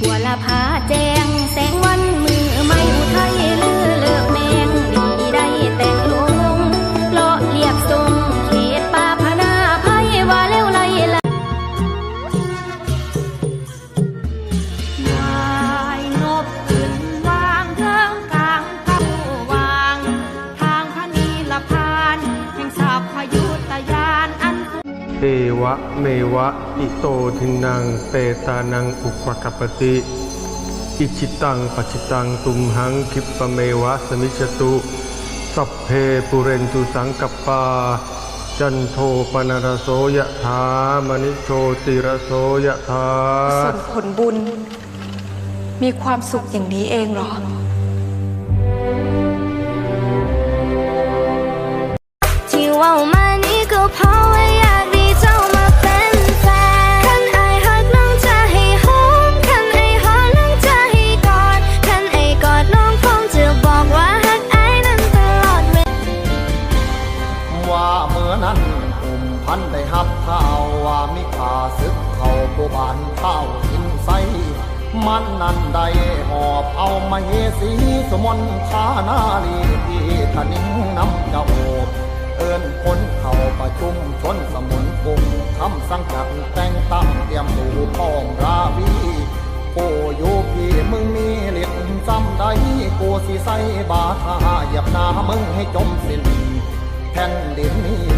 บัวละพาแจง เอวะเมวะอิโตทินังเปตานังอุปกปปติ อิชิตังปัชิตังตุมหังคิปะเมวะสมิชตุสัพเพปุเรนตุสังกปา จันโทปนารโสยะถามณิโชติรโสยะถาส่งผลบุญ มีความสุขอย่างนี้เองเหรอ กลุ่มพันได้หับเข่าว่ามีข่าศึกเข้าผู้บานเข้าทินไสมันนั้นได้หอบเอามาเฮสีสมนทานาลีที่ทนิงน้ำเจ้าเอิ้นคนเข้าประชุมชนสมุนกลุ่มคำสังกัดแต่งตั้งเตรียมสู่พ้องราวีโอ้อยู่พี่มึงมีฤทธิ์จำได้กูสิใส่บาทาหยียบหน้ามึงให้จมสิ้นแผ่นดินนี้